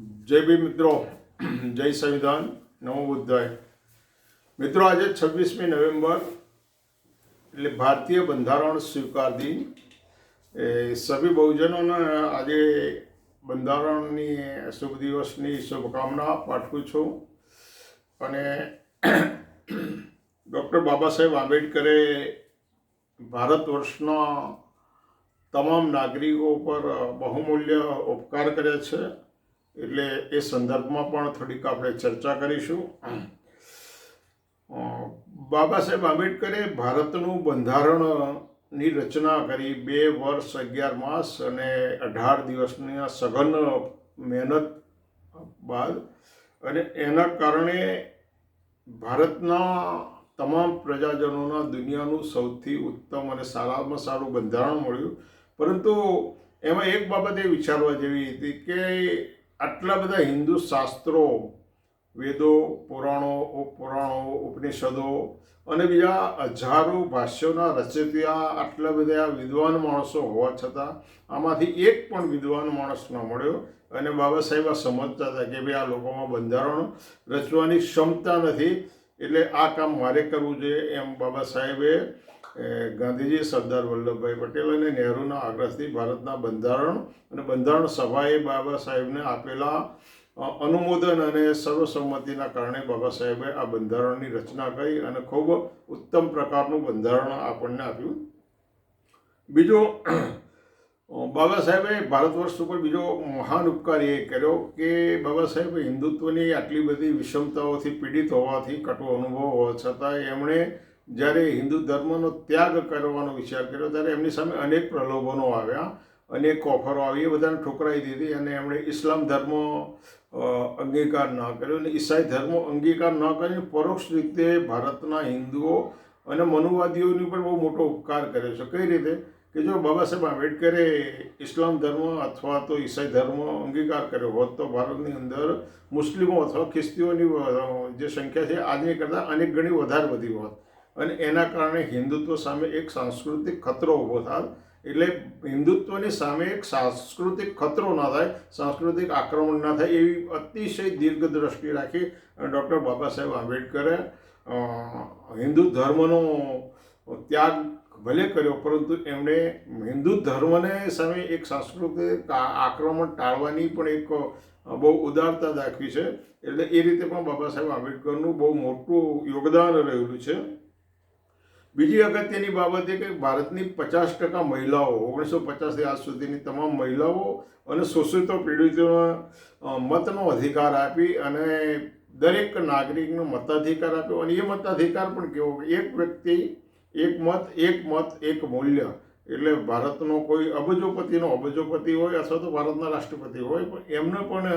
જય બી મિત્રો. જય સંવિધાન. નમો બુદ્ધાય. મિત્રો, આજે છવ્વીસમી નવેમ્બર, એટલે ભારતીય બંધારણ સ્વીકાર દિન. એ સભી બહુજનોને આજે બંધારણની શુભ દિવસની શુભકામના પાઠવું છું. અને ડૉક્ટર બાબા સાહેબ આંબેડકરે ભારત વર્ષના તમામ નાગરિકો પર બહુમૂલ્ય ઉપકાર કર્યા છે. એટલે એ સંદર્ભમાં પણ થોડીક આપણે ચર્ચા કરીશું. બાબા સાહેબ આંબેડકરે ભારતનું બંધારણની રચના કરી બે વર્ષ અગિયાર માસ અને અઢાર દિવસની સઘન મહેનત બાદ અને એના કારણે ભારતના તમામ પ્રજાજનોના દુનિયાનું સૌથી ઉત્તમ અને સારામાં સારું બંધારણ મળ્યું. પરંતુ એમાં એક બાબત એ વિચારવા જેવી હતી કે આટલા બધા હિન્દુ શાસ્ત્રો, વેદો, પુરાણો ઉપપુરાણો ઉપનિષદો અને બીજા હજારો ભાષ્યોના રચયિતા આટલા બધા વિદ્વાન માણસો હોવા છતાં આમાંથી એક પણ વિદ્વાન માણસ ન મળ્યો. અને બાબા સાહેબ સમજતા હતા કે ભાઈ આ લોકોમાં બંધારણ રચવાની ક્ષમતા નથી, એટલે આ કામ મારે કરવું જોઈએ એમ બાબા સાહેબે ગાંધીજી, સરદાર વલ્લભભાઈ પટેલ અને નહેરુના આગ્રહથી ભારતના બંધારણ અને બંધારણ સભાએ બાબા સાહેબને આપેલા અનુમોદન અને સર્વસંમતિના કારણે બાબા સાહેબે આ બંધારણની રચના કરી અને ખૂબ ઉત્તમ પ્રકારનું બંધારણ આપણને આપ્યું. બીજો બાબા સાહેબે ભારત વર્ષ ઉપર બીજો મહાન ઉપકાર એ કર્યો કે બાબા સાહેબ હિન્દુત્વની આટલી બધી વિષમતાઓથી પીડિત હોવાથી, કટુ અનુભવ હોવા છતાં એમણે જ્યારે હિન્દુ ધર્મનો ત્યાગ કરવાનો વિચાર કર્યો, ત્યારે એમની સામે અનેક પ્રલોભનો આવ્યા, અનેક ઓફરો આવી, એ બધાને ઠોકરાઈ દીધી અને એમણે ઇસ્લામ ધર્મ અંગીકાર ન કર્યો અને ઈસાઈ ધર્મ અંગીકાર ન કરીને પરોક્ષ રીતે ભારતના હિન્દુઓ અને મનુવાદીઓની પણ બહુ મોટો ઉપકાર કર્યો છે. કઈ રીતે? કે જો બાબા સાહેબ આંબેડકરે ઇસ્લામ ધર્મ અથવા તો ઈસાઈ ધર્મ અંગીકાર કર્યો હોત, તો ભારતની અંદર મુસ્લિમો અથવા ખ્રિસ્તીઓની જે સંખ્યા છે, આજની કરતાં અનેક ગણી વધારે વધી હોત. અને એના કારણે હિન્દુત્વ સામે એક સાંસ્કૃતિક ખતરો ઊભો થાય. એટલે હિન્દુત્વની સામે એક સાંસ્કૃતિક ખતરો ના થાય, સાંસ્કૃતિક આક્રમણ ના થાય એવી અતિશય દીર્ઘ દ્રષ્ટિ રાખી ડૉક્ટર બાબા સાહેબ આંબેડકરે હિન્દુ ધર્મનો ત્યાગ ભલે કર્યો, પરંતુ એમણે હિન્દુ ધર્મને સામે એક સાંસ્કૃતિક આક્રમણ ટાળવાની પણ એક બહુ ઉદારતા દાખવી છે. એટલે એ રીતે પણ બાબા સાહેબ આંબેડકરનું બહુ મોટું યોગદાન રહેલું છે. બીજી અગત્યની બાબત એ કે ભારતની પચાસ ટકા મહિલાઓ, ઓગણીસો પચાસથી આજ સુધીની તમામ મહિલાઓ અને શોષિતો પીડિતોને મતનો અધિકાર આપી અને દરેક નાગરિકનો મતાધિકાર આપ્યો. અને એ મતાધિકાર પણ કેવો? એક વ્યક્તિ, એક મત એક મત, એક મૂલ્ય એટલે ભારતનો કોઈ અબજોપતિનો અબજોપતિ હોય અથવા તો ભારતના રાષ્ટ્રપતિ હોય, પણ એમને પણ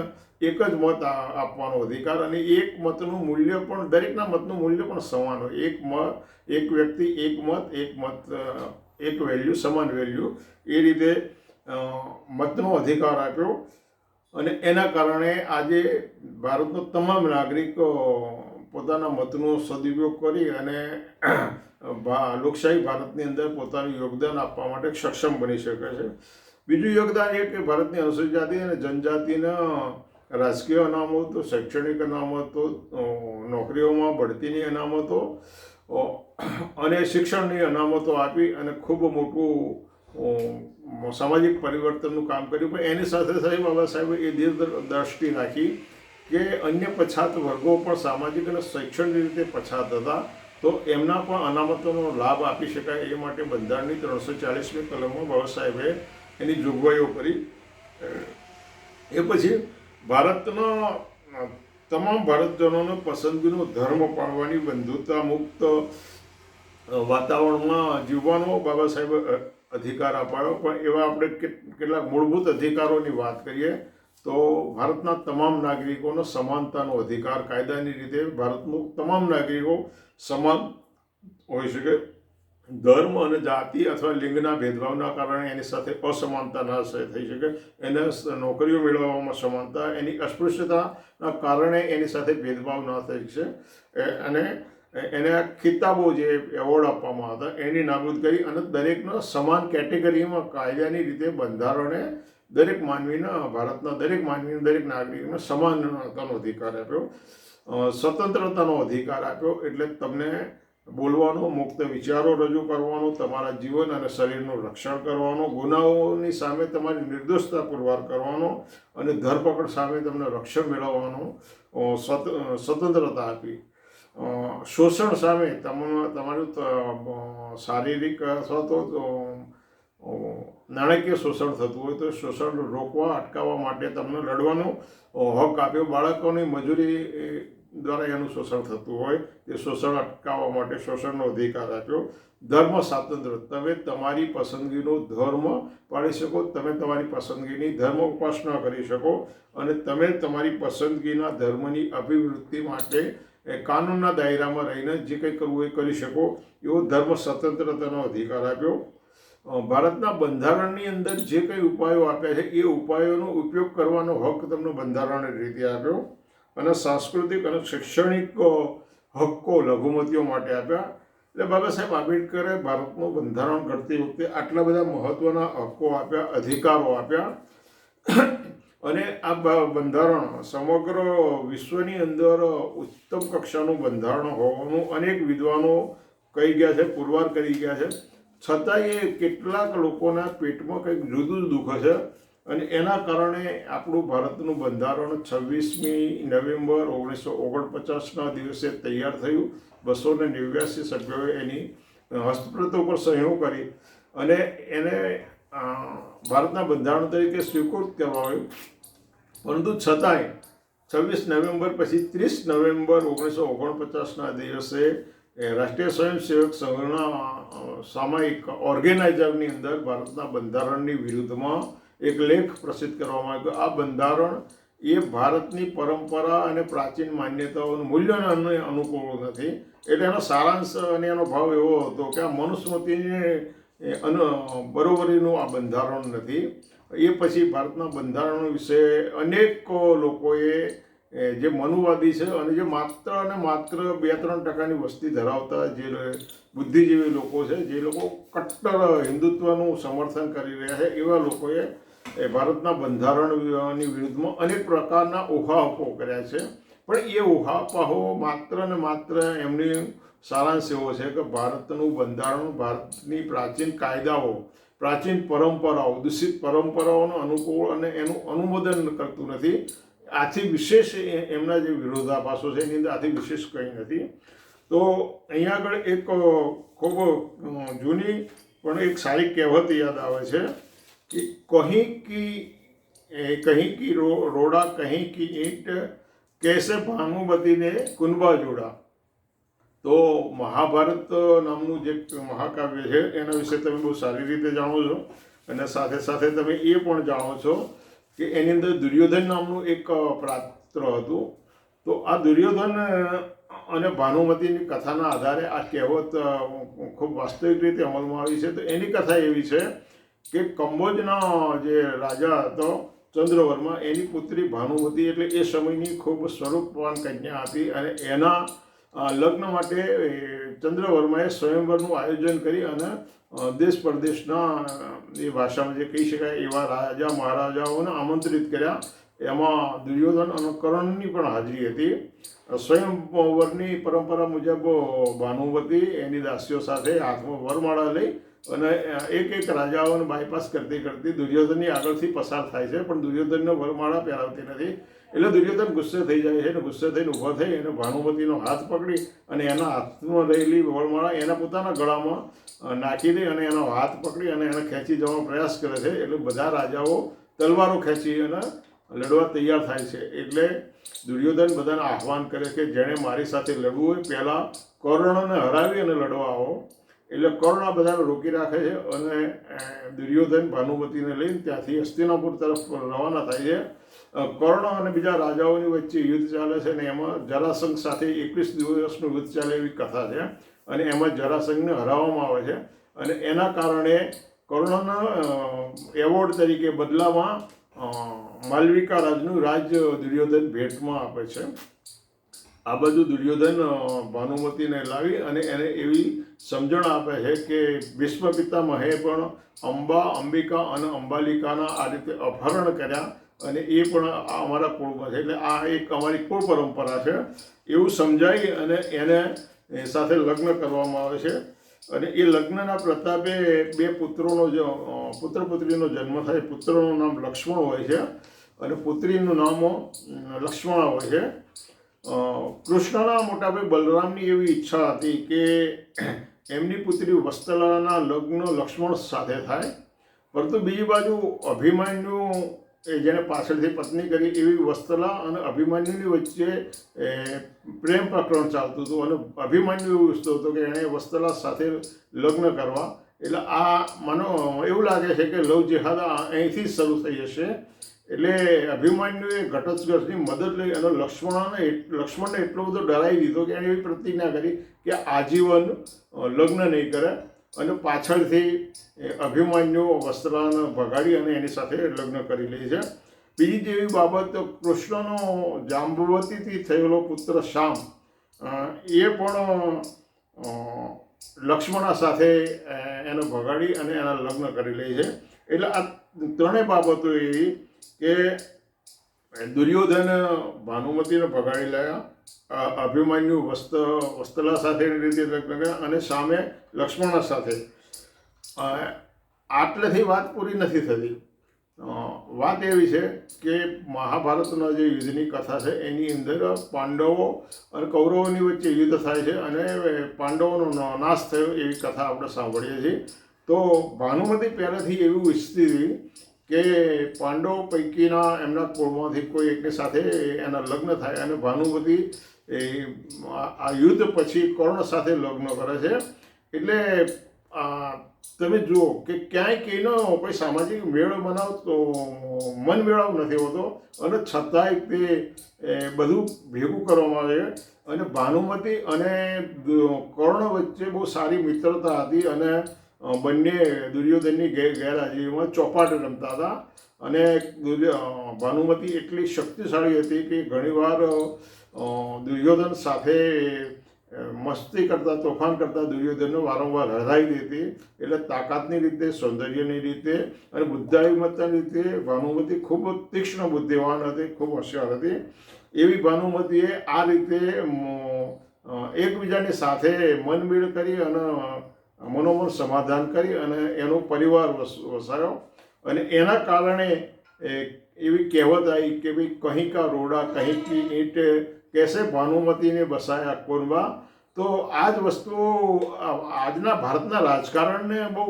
એક જ મત આપવાનો અધિકાર અને એક મતનું મૂલ્ય પણ, દરેકના મતનું મૂલ્ય પણ સમાન હોય. એક મત એક વ્યક્તિ એક મત એક મત એક વેલ્યુ, સમાન વેલ્યુ એ રીતે મતનો અધિકાર આપ્યો. અને એના કારણે આજે ભારતનો તમામ નાગરિકો પોતાના મતનો સદુપયોગ કરી અને લોકશાહી ભારતની અંદર પોતાનું યોગદાન આપવા માટે સક્ષમ બની શકે છે. બીજું યોગદાન એ કે ભારતની અનુસૂચિત જાતિ અને જનજાતિના રાજકીય અનામતો, શૈક્ષણિક અનામતો નોકરીઓમાં બઢતીની અનામતો અને શિક્ષણની અનામતો આપી અને ખૂબ મોટું સામાજિક પરિવર્તનનું કામ કર્યું. પણ એની સાથે સાથે બાબા સાહેબે એ દીર્ઘ દ્રષ્ટિ રાખી કે અન્ય પછાત વર્ગો પણ સામાજિક અને શૈક્ષણિક રીતે પછાત હતા, તો એમના પણ અનામતોનો લાભ આપી શકાય એ માટે બંધારણની ત્રણસો ચાલીસમી કલમમાં બાબા સાહેબે એની જોગવાઈઓ કરી. એ પછી ભારતના, તમામ ભારતજનોને પસંદગીનો ધર્મ પાળવાની બંધુતા મુક્ત વાતાવરણમાં જીવવાનો બાબા સાહેબ અધિકાર અપાયો. પણ એવા આપણે કેટ- કેટલાક મૂળભૂત અધિકારોની વાત કરીએ તો ભારતના તમામ નાગરિકોનો સમાનતાનો અધિકાર, કાયદાની રીતે ભારતનું તમામ નાગરિકો સમાન હોઈ શકે. ધર્મ અને જાતિ અથવા લિંગના ભેદભાવના કારણે એની સાથે અસમાનતા ના થઈ શકે. એને નોકરીઓ મેળવવામાં સમાનતા, એની અસ્પૃશ્યતાના કારણે એની સાથે ભેદભાવ ના થઈ શકે. અને એને ખિતાબો જે એવોર્ડ આપવામાં હતા એની નાબૂદ કરી અને દરેકનો સમાન કેટેગરીમાં કાયદાની રીતે બંધારણે દરેક માનવીના, ભારતના દરેક માનવીને, દરેક નાગરિકને સમાનતાનો અધિકાર આપ્યો સ્વતંત્રતાનો અધિકાર આપ્યો, એટલે તમને બોલવાનો, મુક્ત વિચારો રજૂ કરવાનો, તમારા જીવન અને શરીરનું રક્ષણ કરવાનો, ગુનાઓની સામે તમારી નિર્દોષતા પુરવાર કરવાનો અને ધરપકડ સામે તમને રક્ષણ મેળવવાનો સ્વતંત્રતા આપી. શોષણ સામે તમ, તમારું શારીરિક અથવા તો નાણાકીય શોષણ થતું હોય તો શોષણ રોકવા અટકાવવા માટે તમને લડવાનો હક આપ્યો. બાળકોની મજૂરી એ, દ્વારા એનું શોષણ થતું હોય. તે શોષણ અટકાવવા માટે શોષણનો અધિકાર આપ્યો. ધર્મ સ્વાતંત્ર્ય તમે તમારી પસંદગીનો ધર્મ પાડી શકો. તમે તમારી પસંદગીની ધર્મ ઉપાસના કરી શકો. અને તમે તમારી પસંદગીના ધર્મની અભિવૃદ્ધિ માટે એ કાનૂનના દાયરામાં રહીને જે કંઈ કરવું એ કરી શકો. એવો ધર્મ સ્વતંત્રતાનો અધિકાર આપ્યો. ભારતના બંધારણની અંદર જે કંઈ ઉપાયો આપ્યા છે, એ ઉપાયોનો ઉપયોગ કરવાનો હક તમને બંધારણ રીતે આપ્યો અને સાંસ્કૃતિક અને શૈક્ષણિક હક્કો લઘુમતીઓ માટે આપ્યા. એટલે બાબા સાહેબ આંબેડકરે ભારતનું બંધારણ ઘડતી વખતે આટલા બધા મહત્ત્વના હક્કો આપ્યા, અધિકારો આપ્યા. અને આ બંધારણ સમગ્ર વિશ્વની અંદર ઉત્તમ કક્ષાનું બંધારણ હોવાનું અનેક વિદ્વાનો કહી ગયા છે, પુરવાર કરી ગયા છે. છતાંય કેટલાક લોકોના પેટમાં કંઈક જુદું જ દુઃખ છે અને એના કારણે આપણું ભારતનું બંધારણ છવ્વીસમી નવેમ્બર ઓગણીસો ઓગણપચાસના દિવસે તૈયાર થયું. બસો ને નેવ્યાસી સભ્યોએ એની હસ્તપ્રત ઉપર સહીઓ કરી અને એને ભારતના બંધારણ તરીકે સ્વીકૃત કરવામાં આવ્યું. પરંતુ છતાંય છવ્વીસ નવેમ્બર પછી ત્રીસ નવેમ્બર ઓગણીસો ઓગણપચાસના દિવસે એ રાષ્ટ્રીય સ્વયંસેવક સંઘના સામાયિક ઓર્ગેનાઇઝરની અંદર ભારતના બંધારણની વિરુદ્ધમાં એક લેખ પ્રસિદ્ધ કરવામાં આવ્યો આ બંધારણ એ ભારતની પરંપરા અને પ્રાચીન માન્યતાઓનું મૂલ્યોને અનુ- અનુકૂળ નથી. એટલે એનો સારાંશ અને એનો ભાવ એવો હતો કે આ મનુસ્મૃતિને બરોબરીનું આ બંધારણ નથી. એ પછી ભારતના બંધારણ વિશે અનેક લોકોએ જે મનુવાદી છે અને જે માત્ર અને માત્ર બે ત્રણ ટકાની વસ્તી ધરાવતા જે બુદ્ધિજીવી લોકો છે, જે લોકો કટ્ટર હિન્દુત્વનું સમર્થન કરી રહ્યા છે, એવા લોકોએ એ ભારતના બંધારણની વિરુદ્ધમાં અનેક પ્રકારના ઉહાપો કર્યા છે. પણ એ ઉહાપાહો માત્ર ને માત્ર એમની સારાંશ એવો છે કે ભારતનું બંધારણ, ભારતની પ્રાચીન કાયદાઓ, પ્રાચીન પરંપરાઓ, દૂષિત પરંપરાઓનો અનુકૂળ અને એનું અનુમોદન કરતું નથી. આથી વિશેષ એમના જે વિરોધાભાસો છે, એની અંદર આથી વિશેષ કંઈ નથી. તો અહીંયા આગળ એક ખૂબ જૂની પણ એક સારી કહેવત યાદ આવે છે કે કહી કી કહી કી રો, રોડા, કહી કી ઈંટ, કેસે ભાનુમતીને કુંભા જોડા. તો મહાભારત નામનું જે મહાકાવ્ય છે, એના વિશે તમે બહુ સારી રીતે જાણો છો અને સાથે સાથે તમે એ પણ જાણો છો કે એની અંદર દુર્યોધન નામનું એક પાત્ર હતું. તો આ દુર્યોધન અને ભાનુમતીની કથાના આધારે આ કહેવત ખૂબ વાસ્તવિક રીતે અમલમાં આવી છે. તો એની કથા એવી છે કે કંબોજના જે રાજા હતો, ચંદ્રવર્મા, એની પુત્રી ભાનુમતી એટલે એ સમયની ખૂબ સ્વરૂપવાન કન્યા હતી અને એના લગ્ન માટે ચંદ્રવર્માએ સ્વયંવરનું આયોજન કરી અને દેશ પરદેશના એ ભાષામાં જે કહી શકાય, એવા રાજા મહારાજાઓને આમંત્રિત કર્યા. એમાં દુર્યોધન અને કરણની પણ હાજરી હતી. સ્વયંવરની પરંપરા મુજબ ભાનુમતી એની દાસીઓ સાથે હાથમાં વરમાળા લઈ અને એક એક રાજાઓને બાયપાસ કરતી કરતી દુર્યોધનની આગળથી પસાર થાય છે. પણ દુર્યોધનને વરમાળા પહેરાવતી નથી. એટલે દુર્યોધન ગુસ્સે થઈ જાય છે અને ગુસ્સે થઈને ઊભા થઈ અને ભાનુમતીનો હાથ પકડી અને એના હાથમાં રહેલી વરમાળા એના પોતાના ગળામાં નાખી દે અને એનો હાથ પકડી અને એને ખેંચી જવાનો પ્રયાસ કરે છે. એટલે બધા રાજાઓ તલવારો ખેંચી અને લડવા તૈયાર થાય છે. એટલે દુર્યોધન બધાને આહવાન કરે કે જેણે મારી સાથે લડવું હોય, પહેલાં કર્ણને હરાવી અને લડવા આવો. એટલે કર્ણ બધાને રોકી રાખે છે અને દુર્યોધન ભાનુમતીને લઈને ત્યાંથી હસ્તિનાપુર તરફ રવાના થાય છે. કર્ણ અને બીજા રાજાઓની વચ્ચે યુદ્ધ ચાલે છે અને એમાં જરાસંઘ સાથે એકવીસ દિવસનું યુદ્ધ ચાલે એવી કથા છે. અને એમાં જરાસંઘને હરાવવામાં આવે છે. અને એના કારણે કર્ણના એવોર્ડ તરીકે બદલામાં માલવિકા રાજનું રાજ દુર્યોધન ભેટમાં આપે છે. આ બધું દુર્યોધન ભાનુમતીને લાવી અને એને એવી સમજણ આપે છે કે ભીષ્મ પિતામહે પણ અંબા, અંબિકા અને અંબાલિકાના આ રીતે અપહરણ કર્યા અને એ પણ અમારા કુળમાં છે. એટલે આ એક અમારી કુળ પરંપરા છે. એવું સમજાય અને એને સાથે લગ્ન કરવામાં આવે છે. અને એ લગ્નના પ્રતાપે બે પુત્રોનો જો પુત્ર પુત્રીનો જન્મ થાય. પુત્રનું નામ લક્ષ્મણ હોય છે અને પુત્રીનું નામ લક્ષ્મણા હોય છે. કૃષ્ણના મોટાભાઈ બલરામની એવી ઈચ્છા હતી કે એમની પુત્રી વસ્તલાના લગ્ન લક્ષ્મણ સાથે થાય. પરંતુ બીજી બાજુ અભિમન્યુ એ જેને પાછળથી પત્ની કરી એવી વસ્તલા અને અભિમન્યુની વચ્ચે પ્રેમ પ્રકરણ ચાલતું હતું અને અભિમન્યુ એવું ઈચ્છતો હતો કે એણે વસ્તલા સાથે લગ્ન કરવા. એટલે આ મને, એવું લાગે છે કે લવ જેહાદ અહીંથી જ શરૂ થઈ જશે. એટલે અભિમન્યુએ ઘટોત્કચની મદદ લઈ અને લક્ષ્મણને લક્ષ્મણને એટલો બધો ડરાવી દીધો કે એણે એવી પ્રતિજ્ઞા કરી કે આજીવન લગ્ન નહીં કરે. અને પાછળથી અભિમન્યુ વસ્ત્રાને ભગાડી અને એની સાથે લગ્ન કરી લે છે. બીજી જેવી બાબત કૃષ્ણનો જાંબુવતીથી થયેલો પુત્ર શ્યામ એ પણ લક્ષ્મણા સાથે એનો ભગાડી અને એના લગ્ન કરી લે છે. એટલે આ ત્રણેય બાબતો એવી કે દુર્યોધન ભાનુમતીને ભગાડી લાયા અભિમન્યુ વસ્ત, વસ્તલા સાથેની રીતે લગ્ન કર્યા અને સામે લક્ષ્મણ સાથે. આટલેથી વાત પૂરી નથી થતી. વાત એવી છે કે મહાભારતના જે યુદ્ધની કથા છે, એની અંદર પાંડવો અને કૌરવોની વચ્ચે યુદ્ધ થાય છે અને પાંડવોનો નાશ થયો એવી કથા આપણે સાંભળીએ છીએ. તો ભાનુમતી પહેલેથી એવું ઈચ્છતી હતી કે પાંડવ પૈકીના એમના કુળમાંથી કોઈ એકની સાથે એના લગ્ન થાય અને ભાનુમતી એ આ યુદ્ધ પછી કર્ણ સાથે લગ્ન કરે છે. એટલે તમે જુઓ કે ક્યાંય કઈનો કોઈ સામાજિક મેળો બનાવતો, મન મેળાવ નથી હોતો. અને છતાંય તે બધું ભેગું કરવામાં આવે અને ભાનુમતી અને કર્ણ વચ્ચે બહુ સારી મિત્રતા હતી અને બંને દુર્યોધનની ગેર, ગેરહાજરીમાં ચોપાટ રમતા હતા. અને ભાનુમતી એટલી શક્તિશાળી હતી કે ઘણીવાર દુર્યોધન સાથે મસ્તી કરતા, તોફાન કરતા દુર્યોધનને વારંવાર હરાવી દેતી. એટલે તાકાતની રીતે, સૌંદર્યની રીતે અને બુદ્ધાયુમતની રીતે ભાનુમતી ખૂબ તીક્ષ્ણ બુદ્ધિવાન હતી, ખૂબ હોશિયાર હતી. એવી ભાનુમતીએ આ રીતે એકબીજાની સાથે મનમેળ કરી અને મનોમન સમાધાન કરી અને એનો પરિવાર વસ, વસાયો. અને એના કારણે એવી કહેવત આવી કે ભાઈ કહી કા રોડા કહી ઈંટ, કેસે ભાનુમતીને બસાયા કોરવા? તો આ જ વસ્તુ આજના ભારતના રાજકારણને બહુ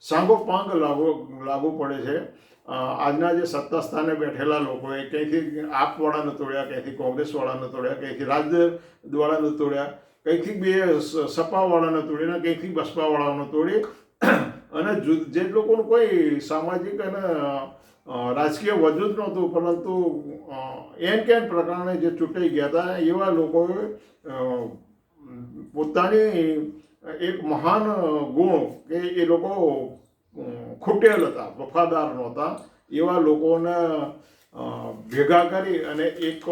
સાંગોપાંગ લાગુ લાગુ પડે છે. આજના જે સત્તા સ્થાને બેઠેલા લોકોએ, ક્યાંયથી આપવાળાને તોડ્યા, ક્યાંયથી કોંગ્રેસવાળાને તોડ્યા, ક્યાંયથી રાજદવાળાને તોડ્યા. કંઈકથી બે સપાવાળાને તોડીને કંઈકથી બસપાવાળાને તોડી. અને જે લોકોનું કોઈ સામાજિક અને રાજકીય વજૂદ નહોતું, પરંતુ એન કેન પ્રકારે જે ચૂંટાઈ ગયા હતા, એવા લોકોએ પોતાની એક મહાન ગુણ કે એ લોકો ખૂટેલ હતા, વફાદાર નહોતા. એવા લોકોને ભેગા કરી અને એક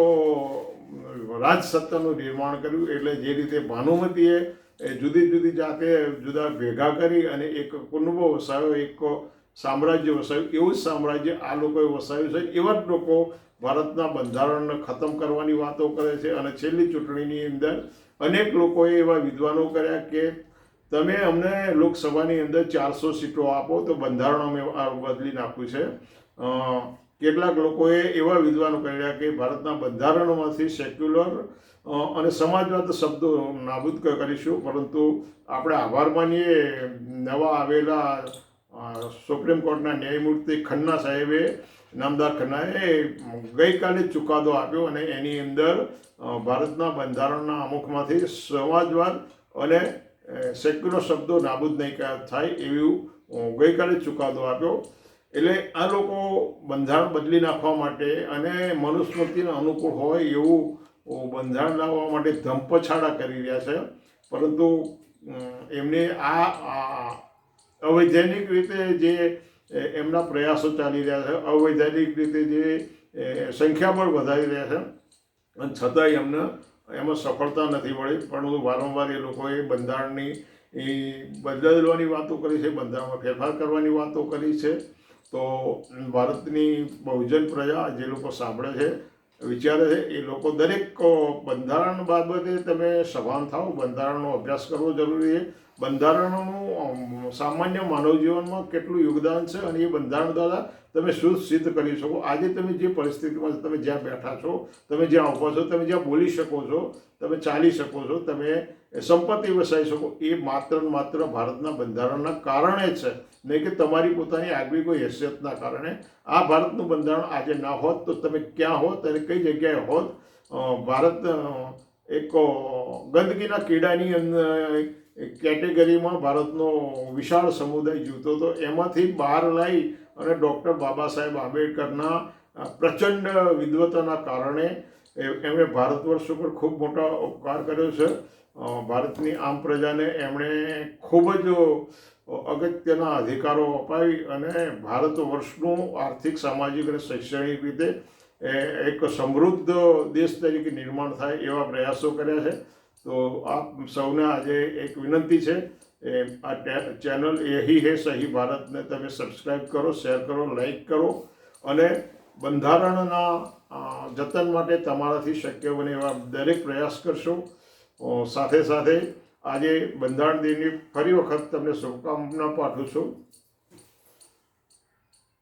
રાજસત્તાનું નિર્માણ કર્યું એટલે જે રીતે ભાનુમતીએ એ જુદી જુદી જાતે જુદા ભેગા કરી અને એક કુટુંબ વસાયો એક સામ્રાજ્ય વસાવ્યું. એવું જ સામ્રાજ્ય આ લોકોએ વસાવ્યું છે. એવા જ લોકો ભારતના બંધારણને ખતમ કરવાની વાતો કરે છે અને છેલ્લી ચૂંટણીની અંદર અનેક લોકોએ એવા વિદ્વાનો કર્યા કે તમે અમને લોકસભાની અંદર ચારસો સીટો આપો તો બંધારણ અમે બદલી નાખ્યું છે. કેટલાક લોકોએ એવા વિદ્વાનો કર્યા કે ભારતના બંધારણોમાંથી સેક્યુલર અને સમાજવાદ શબ્દો નાબૂદ કરીશું. પરંતુ આપણે આભાર માનીએ. નવા આવેલા સુપ્રીમ કોર્ટના ન્યાયમૂર્તિ ખન્ના સાહેબે, નામદાર ખન્નાએ ગઈકાલે ચુકાદો આપ્યો અને એની અંદર ભારતના બંધારણના અમુકમાંથી સમાજવાદ અને સેક્યુલર શબ્દો નાબૂદ નહીં થાય એવું ગઈકાલે ચુકાદો આપ્યો. એટલે આ લોકો બંધારણ બદલી નાખવા માટે અને મનુસ્મૃતિને અનુકૂળ હોય એવું બંધારણ લાવવા માટે ધંપછાડા કરી રહ્યા છે. પરંતુ એમને આ અવૈધાનિક રીતે જે એમના પ્રયાસો ચાલી રહ્યા છે અવૈધાનિક રીતે જે સંખ્યાબળ વધારી રહ્યા છે. અને છતાંય એમને, એમાં સફળતા નથી મળી. પરંતુ વારંવાર એ લોકોએ બંધારણની, એ બદલવાની વાતો કરી છે, બંધારણમાં ફેરફાર કરવાની વાતો કરી છે. તો ભારતની બહુજન પ્રજા જે લોકો સાંભળે છે, વિચારે છે, એ લોકો દરેક બંધારણ બાબતે તમે સભાન થાઓ. બંધારણનો અભ્યાસ કરવો જરૂરી છે. બંધારણનું સામાન્ય માનવ જીવનમાં કેટલું યોગદાન છે અને એ બંધારણ દ્વારા તમે શું સિદ્ધ કરી શકો. આજે તમે જે પરિસ્થિતિમાં તમે જ્યાં બેઠા છો, તમે જ્યાં ઊભા છો, તમે જ્યાં બોલી શકો છો, તમે ચાલી શકો છો, તમે સંપત્તિ વસાવી શકો, એ માત્ર માત્ર ભારતના બંધારણના કારણે છે. નહીં કે તમારી પોતાની આગવી કોઈ હેસિયતના કારણે. આ ભારતનું બંધારણ આજે ના હોત તો તમે ક્યાં હોત અને કઈ જગ્યાએ હોત? ભારત એક ગંદકીના કીડાની કેટેગરીમાં ભારતનો વિશાળ સમુદાય જીવતો હતો. એમાંથી બહાર લાવી અને ડૉક્ટર બાબા સાહેબ આંબેડકરના પ્રચંડ વિદ્વતાના કારણે એમણે ભારત વર્ષ ઉપર ખૂબ મોટા ઉપકાર કર્યો છે. ભારતની આમ પ્રજાને એમણે ખૂબ જ અગત્યના અધિકારો અપાવી અને ભારત વર્ષનું આર્થિક, સામાજિક અને શૈક્ષણિક રીતે એક સમૃદ્ધ દેશ તરીકે નિર્માણ થાય એવા પ્રયાસો કર્યા છે. તો આપ સૌને આજે એક વિનંતી છે, એ આ ચેનલ એહી હે, સહી ભારતને તમે સબસ્ક્રાઈબ કરો, શેર કરો લાઈક કરો અને બંધારણના જતન માટે તમારાથી શક્ય બને એવા દરેક પ્રયાસ કરશો. સાથે સાથે આજે બંધારણ દિનની ફરી વખત તમને શુભકામના પાઠવું છું.